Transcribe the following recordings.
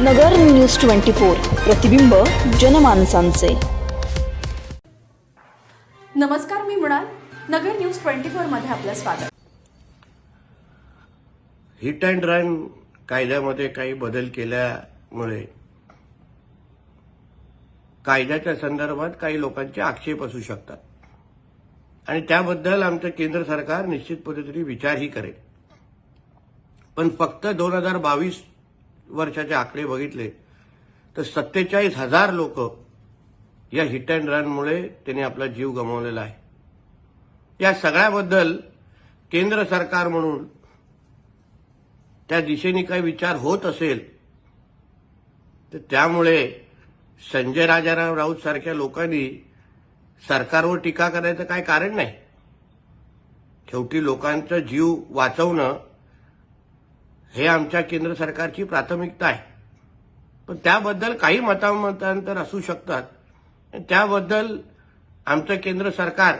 नगर news twenty four प्रतिबिंब जनमानसांचे. नमस्कार मी मृणाल. नगर न्यूज ट्वेंटी फोरमध्ये आपलं स्वागत. हिट अँड रन कायद्यामध्ये काही बदल केल्यामुळे कायद्याच्या संदर्भात काही लोकांचे आक्षेप असू शकतात. आणि त्याबद्दल आमचं केंद्र सरकार निश्चित पद्धतीने विचारही करेल. पण फक्त दोन हजार बावीस वर्षाचे आकडे बघितले तर सत्तेचाळीस हजार लोक या हिट अँड रनमुळे त्यांनी आपला जीव गमावलेला आहे. या सगळ्याबद्दल केंद्र सरकार म्हणून त्या दिशेने काही विचार होत असेल तर त्यामुळे संजय राजाराम राऊत सारख्या लोकांनी सरकारवर टीका करायचं काय कारण नाही. शेवटी लोकांचा जीव वाचवणं हे आमच्या केंद्र सरकारची प्राथमिकता आहे. पण त्याबद्दल काही मतामतांतर असू शकतात. त्याबद्दल आमचं केंद्र सरकार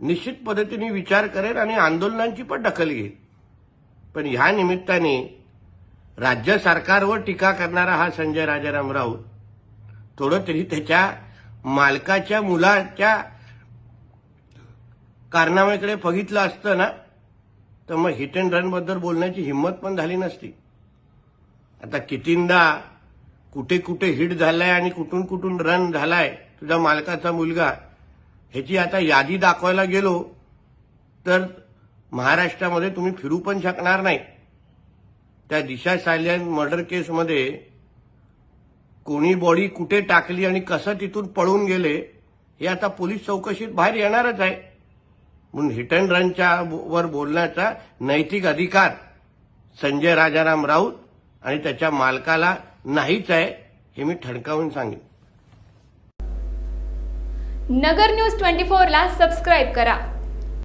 निश्चित पद्धतीने विचार करेल आणि आंदोलनांची पण दखल घेईल. पण ह्या निमित्ताने राज्य सरकारवर टीका करणारा हा संजय राजाराम राऊत थोडं तरी त्याच्या मालकाच्या मुलाच्या कारनाम्याकडे बघितलं असतं ना तर मग हिट अँड रनबद्दल बोलण्याची हिंमत पण झाली नसती. आता कितींदा कुठे कुठे हिट झालाय आणि कुठून कुठून रन झालाय तुझा मालकाचा मुलगा ह्याची आता यादी दाखवायला गेलो तर महाराष्ट्रामध्ये तुम्ही फिरू पण शकणार नाही. त्या दिशा सायल्यान मर्डर केसमध्ये कोणी बॉडी कुठे टाकली आणि कसं तिथून पळून गेले हे आता पोलीस चौकशीत बाहेर येणारच आहे. म्हणून हिट अँड रनच्या वर बोलण्याचा नैतिक अधिकार संजय राजाराम राऊत आणि त्याच्या मालकाला नाहीच आहे हे मी ठणकावून सांगेन. नगर न्यूज ट्वेंटी फोरला सबस्क्राईब करा.